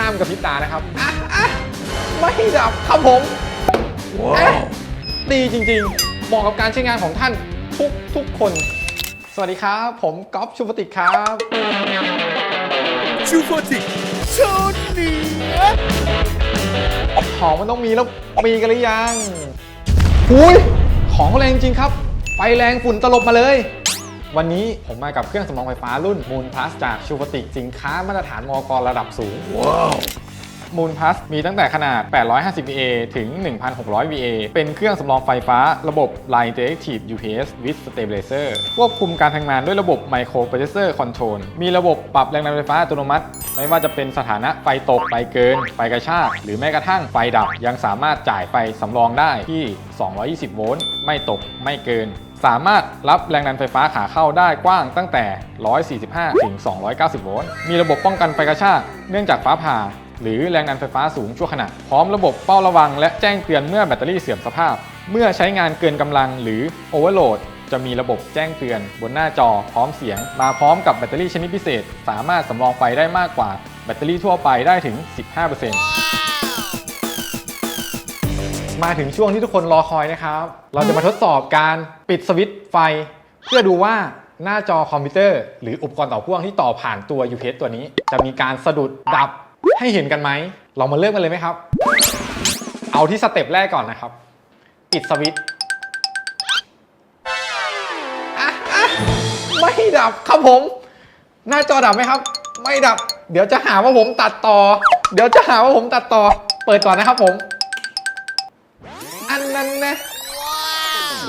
ห้ามกระพริบตานะครับอะอะไม่ดับครับผมอะดีจริงๆเหมาะกับการใช้งานของท่านทุกทุกคน สวัสดีครับ ผมก๊อฟชูปติกครับ ชูโฟติกโชว์เหนือของมันต้องมีแล้วมีกันหรือยังหุยของแรงจริงครับ ไฟแรงฝุ่นตลบมาเลย วันนี้ผมมากับเครื่องสำรองไฟฟ้ารุ่น Moon Plus จากชูปติกสินค้ามาตรฐานมอกระดับสูงว้าว Moon Plus มีตั้งแต่ขนาด 850 VA ถึง 1,600 VA เป็นเครื่องสำรองไฟฟ้าระบบ Line Directive UPS with Stabilizer ควบคุมการทำงานด้วยระบบ Micro Processor Control มีระบบปรับแรงดันไฟฟ้าอัตโนมัติ ไม่ว่าจะเป็นสถานะไฟตก ไฟเกิน ไฟกระชาก หรือแม้กระทั่งไฟดับ ยังสามารถจ่ายไฟสำรองได้ที่ 220 โวลต์ ไม่ตก ไม่เกิน สามารถรับแรงดันไฟฟ้าขาเข้าได้กว้างตั้งแต่ 145 ถึง 290 โวลต์ มีระบบป้องกันไฟกระชาก เนื่องจากฟ้าผ่า หรือแรงดันไฟฟ้าสูงชั่วขณะ พร้อมระบบเฝ้าระวัง และแจ้งเตือนเมื่อแบตเตอรี่เสื่อมสภาพ เมื่อใช้งานเกินกำลังหรือโอเวอร์โหลด จะมีระบบแจ้งเตือนบนหน้าจอพร้อมเสียง มาพร้อมกับแบตเตอรี่ชนิดพิเศษ สามารถสำรองไฟได้มากกว่าแบตเตอรี่ทั่วไปได้ถึง 15%มาถึงช่วงที่ทุกคนรอคอยนะครับ เราจะมาทดสอบการปิดสวิตช์ไฟ เพื่อดูว่าหน้าจอคอมพิวเตอร์ หรืออุปกรณ์ต่อพ่วงที่ต่อผ่านตัว UPS ตัวนี้ จะมีการสะดุดดับให้เห็นกันไหม เรามาเริ่มกันเลยไหมครับ เอาที่สเต็ปแรกก่อนนะครับ ปิดสวิตช์ ไม่ดับครับผม หน้าจอดับไหมครับ ไม่ดับ เดี๋ยวจะหาว่าผมตัดต่อ เดี๋ยวจะหาว่าผมตัดต่อ เปิดก่อนนะครับผม อันนั้นนะ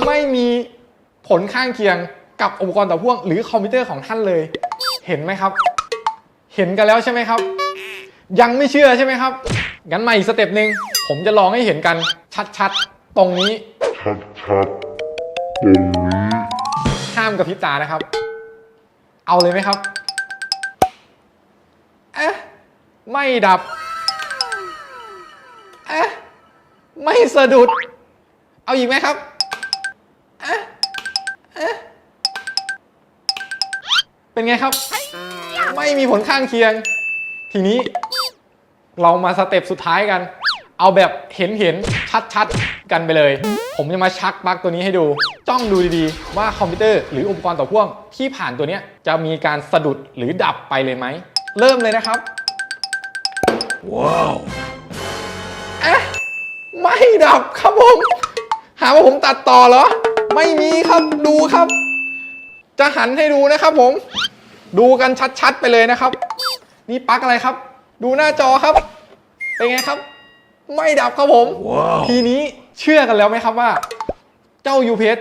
ไม่มีผลข้างเคียงกับอุปกรณ์ต่อพ่วงหรือคอมพิวเตอร์ของท่านเลย เห็นไหมครับ เห็นกันแล้วใช่ไหมครับ ยังไม่เชื่อใช่ไหมครับ งั้นมาอีกสเต็ปหนึ่งผมจะลองให้เห็นกันชัดๆ ตรงนี้ ชัดๆตรงนี้ ห้ามกระพริบตานะครับ เอาเลยไหมครับเอ๊ะไม่ดับเอ๊ะไม่สะดุด เอาอีกไหมครับเอ๊ะเอ๊ะเป็นไงครับ ไม่มีผลข้างเคียง ทีนี้เรามาสเต็ปสุดท้ายกัน เอาแบบเห็นเห็นชัดชัดๆกันไปเลย ผมจะมาชักปลั๊กตัวนี้ให้ดู จ้องดูดีๆ ว่าคอมพิวเตอร์หรืออุปกรณ์ต่อพ่วงที่ผ่านตัวเนี้ยจะมีการสะดุดหรือดับไปเลยไหม เริ่มเลยนะครับ ว้าวเอ๊ะไม่ดับครับผม หาว่าผมตัดต่อเหรอ ไม่มีครับดูครับ จะหันให้ดูนะครับผม ดูกันชัดๆไปเลยนะครับ นี่ปลั๊กอะไรครับ ดูหน้าจอครับ เป็นไงครับ ไม่ดับครับผมว้าวทีนี้เชื่อกันแล้วไหมครับว่า เจ้า UPS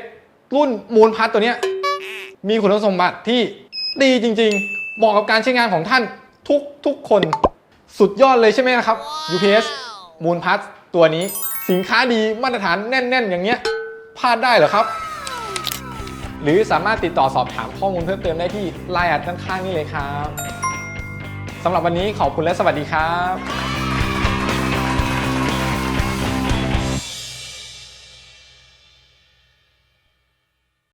รุ่นมูลพัทตัวเนี้ยมีคุณสมบัติที่ดีจริงๆ เหมาะกับการใช้งานของท่านทุกทุกคนสุดยอดเลยใช่ไหมนะครับ UPS มูลพัทตัวนี้สินค้าดีมาตรฐานแน่น ๆ อย่างเงี้ยพลาดได้เหรอครับ หรือสามารถติดต่อสอบถามข้อมูลเพิ่มเติมได้ที่ไลน์แอดด้านข้างนี้เลยครับสำหรับวันนี้ขอบคุณและสวัสดีครับ